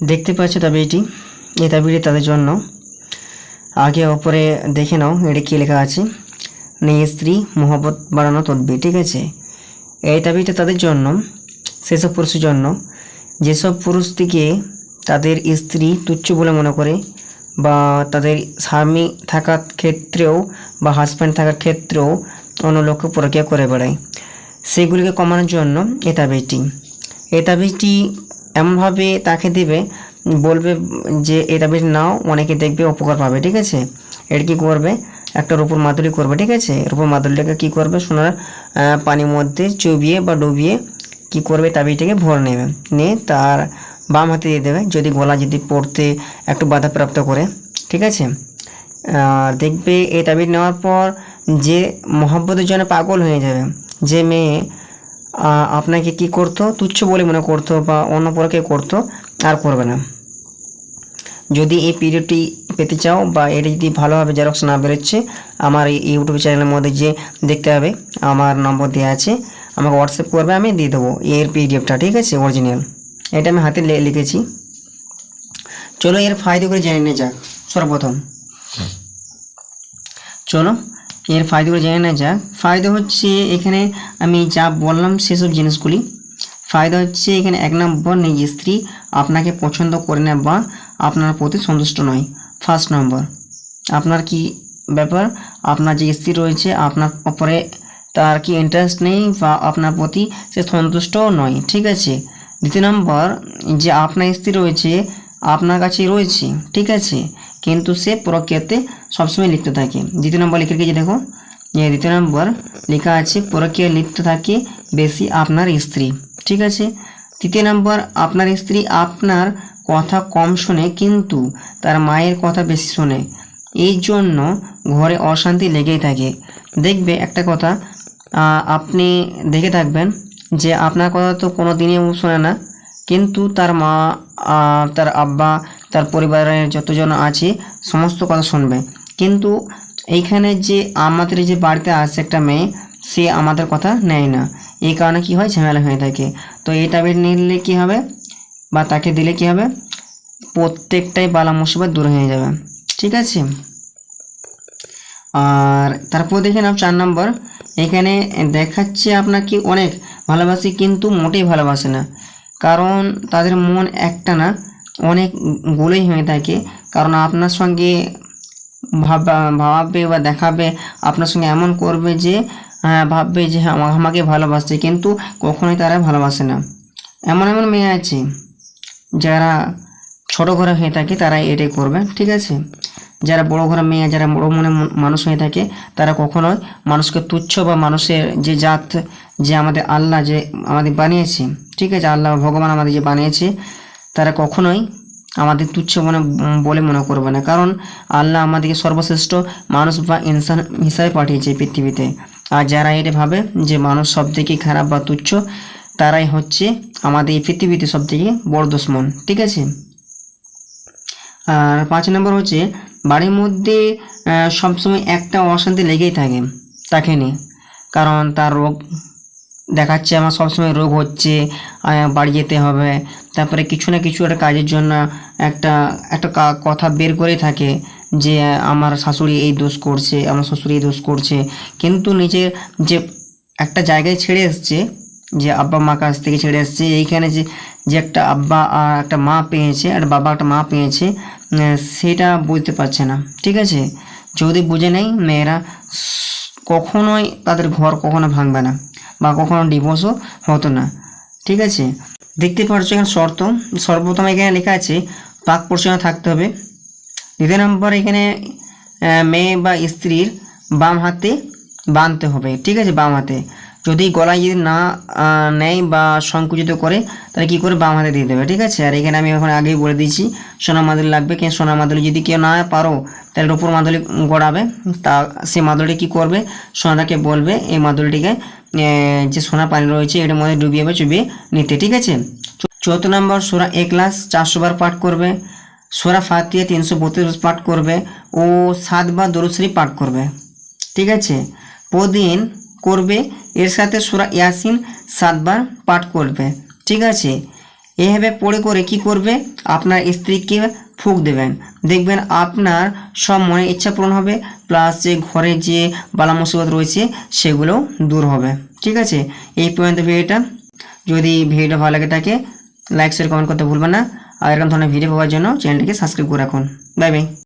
দেখতে পাচ্ছ তাবিটি এই তাবিটি তাদের জন্য। আগে ওপরে দেখে নাও, এটা কী লেখা আছে? নেই স্ত্রী, মোহব্বত বাড়ানো তদবির, ঠিক আছে? এই তাবিটা তাদের জন্য, সেসব পুরুষের জন্য। যেসব পুরুষ থেকে তাদের স্ত্রী তুচ্ছ বলে মনে করে, বা তাদের স্বামী থাকার ক্ষেত্রেও, বা হাজব্যান্ড থাকার ক্ষেত্রেও অন্য লোককে প্রক্রিয়া করে বেড়ায়। সেগুলিকে কমানোর জন্য এই তাবিজটি এমনভাবে তাকে দেবে, বলবে যে এই তাবিজ নাও, অনেকে দেখবে উপকার পাবে, ঠিক আছে? এটা কী করবে? একটা রূপর মাদুলি করবে, ঠিক আছে? রূপর মাদুলিটাকে কী করবে? সোনার পানির মধ্যে চুবিয়ে বা ডুবিয়ে কী করবে? তাবিজটাকে ভরে নেবে। নিয়ে তার বাম হাতে দিয়ে দেবে, যদি গলা যদি পড়তে একটু বাধাপ্রাপ্ত করে, ঠিক আছে? দেখবে এই তাবিজ নেওয়ার পর যে মহব্বতের জন্য পাগল হয়ে যাবে, যে মেয়ে আপনাকে কি করতো? তুচ্ছ বলে মনে করতো বা অন্য পরকে করতো, আর করবে না। যদি এই পিরিয়ডটি পেতে চাও বা এটা যদি ভালোভাবে জেরক্স না বেরোচ্ছে, আমার এই ইউটিউব চ্যানেলের মধ্যে যে দেখতে হবে, আমার নম্বর দেওয়া আছে। আমাকে হোয়াটসঅ্যাপ করবে, আমি দিয়ে দেবো এর পিডিএফটা ঠিক আছে? অরিজিনাল এটা আমি হাতে লিখেছি। চলো এর ফায়দা করে জেনে নিয়ে যাক। সর্বপ্রথম। চলো। এর ফায়দাগুলো জেনে নেওয়া যাক ফায়দা হচ্ছে এখানে আমি যা বললাম সেসব জিনিসগুলি। ফায়দা হচ্ছে এখানে এক নম্বর নিজ স্ত্রী আপনাকে পছন্দ করে না বা আপনার প্রতি সন্তুষ্ট নয়। ফার্স্ট নম্বর আপনার কি ব্যাপার? আপনার যে স্ত্রী রয়েছে, আপনার ওপরে তার কি ইন্টারেস্ট নেই বা আপনার প্রতি সে সন্তুষ্টও নয়, ঠিক আছে? দ্বিতীয় নম্বর, যে আপনার স্ত্রী রয়েছে, আপনার কাছে রয়েছে, ঠিক আছে? কিন্তু সে প্রক্রিয়াতে সবসময় লিপ্ত থাকে। দ্বিতীয় নম্বর লিখে রেখেছি দেখো? দ্বিতীয় নম্বর লেখা আছে প্রক্রিয়া লিপ্ত থাকে বেশি আপনার স্ত্রী। ঠিক আছে? তৃতীয় নম্বর, আপনার স্ত্রী আপনার কথা কম শোনে, কিন্তু তার মায়ের কথা বেশি শোনে। এই জন্য ঘরে অশান্তি লেগেই থাকে। দেখবে একটা কথা আপনি দেখে থাকবেন যে আপনার কথা তো কোনো দিনই শোনে না, কিন্তু তার মা তার আব্বা তার পরিবারের যতজন আছে, সমস্ত কথা শুনবে। কিন্তু এইখানে যে আমাদের যে বাড়িতে আসে একটা মেয়ে, সে আমাদের কথা নেয় না। এই কারণে কি হয়? ঝামেলা হয়ে থাকে। তো এই ট্যাবলেট নিলে কি হবে? বা তাকে দিলে কি হবে? প্রত্যেকটাই বালা মুসিবত দূর হয়ে যাবে। ঠিক আছে? আর তারপর দেখে নাও চার নম্বর। এখানে দেখাচ্ছে আপনাকে অনেক ভালোবাসি, কিন্তু মোটেই ভালোবাসে না। কারণ তাদের মন একটা না। অনেক গুলোই হয়ে থাকে। কারণ আপনার সঙ্গে ভাবা ভাববে বা দেখাবে আপনার সঙ্গে এমন করবে যে হ্যাঁ, ভাববে যে হ্যাঁ, আমাকে ভালোবাসছে। কিন্তু কখনোই তারা ভালোবাসে না। এমন এমন মেয়ে আছে যারা ছোট ঘরে হয়ে থাকে তারা এটাই করবে ঠিক আছে? যারা বড় ঘরে মেয়ে যারা বড় মনে মানুষ হয়ে থাকে তারা কখনোই মানুষকে তুচ্ছ বা মানুষের যে জাত যে আমাদের আল্লাহ যে আমাদের বানিয়েছে ঠিক আছে? আল্লাহ ভগবান আমাদের যে বানিয়েছে তারা কখনোই আমাদের তুচ্ছ মনে বলে মনে করবে না। কারণ আল্লাহ আমাদেরকে সর্বশ্রেষ্ঠ মানুষ বা ইনসান হিসাবে পাঠিয়েছে পৃথিবীতে। আর যারা এটা ভাবে যে মানুষ সব থেকে খারাপ বা তুচ্ছ, তারাই হচ্ছে আমাদের এই পৃথিবীতে সব থেকে বড় দুশ্মন। ঠিক আছে? আর পাঁচ নম্বর হচ্ছে, বাড়ির মধ্যে সবসময় একটা অশান্তি লেগেই থাকে, তাকে নিয়ে। কারণ তার রোগ দেখাচ্ছে আমার সবসময় রোগ হচ্ছে বাড়ি যেতে হবে। তারপরে কিছু না কিছু একটা কাজের জন্য একটা একটা কথা বের করে থাকে যে, আমার শাশুড়ি এই দোষ করছে, আমার শ্বশুর এই দোষ করছে। কিন্তু নিজের যে একটা জায়গায় ছেড়ে এসছে, যে আব্বা মা কাছ থেকে ছেড়ে এসছে, এইখানে যে যে একটা আব্বা আর একটা মা পেয়েছে আর বাবা একটা মা পেয়েছে সেটা বুঝতে পারছে না। ঠিক আছে? যদি বুঝে নেই, মেয়েরা কখনোই তাদের ঘর কখনো ভাঙবে না। বা কখনো ডিভোর্সও হতো না। ঠিক আছে? দেখতে পাচ্ছ এখানে শর্ত। সর্বপ্রথম এখানে লেখা আছে পাক পরিচালনা থাকতে হবে। দ্বিতীয় নম্বর এখানে মেয়ে বা স্ত্রীর বাম হাতে বাঁধতে হবে। ঠিক আছে? বাম হাতে। যদি গলায় যদি না নেয় বা সংকুচিত করে, তাহলে কী করে বাম হাতে দিয়ে দেবে, ঠিক আছে? আর এখানে আমি এখন আগেই বলে দিয়েছি সোনা মাদুলি লাগবে। কিন্তু সোনা মাদুলি যদি কেউ না পারো, তাহলে রূপোর মাদুলি গড়াবে। তা, সে মাদুলি কী করবে? সোনাটাকে বলবে, এই মাদুলিটিকে যে সোনা পানি রয়েছে, এটার মধ্যে ডুবিয়ে বা চুবিয়ে নিতে, ঠিক আছে? চৌদ্দ নম্বর সোরা এক ক্লাস চারশো বার পাঠ করবে। সোরা ফাতিয়া তিনশো বত্রিশ পাঠ করবে ও সাতবার দরুশ্রী পাঠ করবে, ঠিক আছে? প্রতিদিন করবে। এর সাথে সোরা ইয়াসিন সাতবার পাঠ করবে। ঠিক আছে? এভাবে পড়ে করে কি করবে? আপনার স্ত্রীকে ফুক দেবেন। দেখবেন আপনার সব মনে ইচ্ছা পূরণ হবে প্লাস যে ঘরে যে বালা মুসিবত রয়েছে সেগুলোও দূর হবে। ঠিক আছে? এই পর্যন্ত ভিডিওটা। যদি ভিডিওটা ভালো লাগে থাকে লাইক শেয়ার কমেন্ট করতে ভুলবেন না। আর এরকম ধরনের ভিডিও পাওয়ার জন্য চ্যানেলটিকে সাবস্ক্রাইব করে রাখুন। Bye bye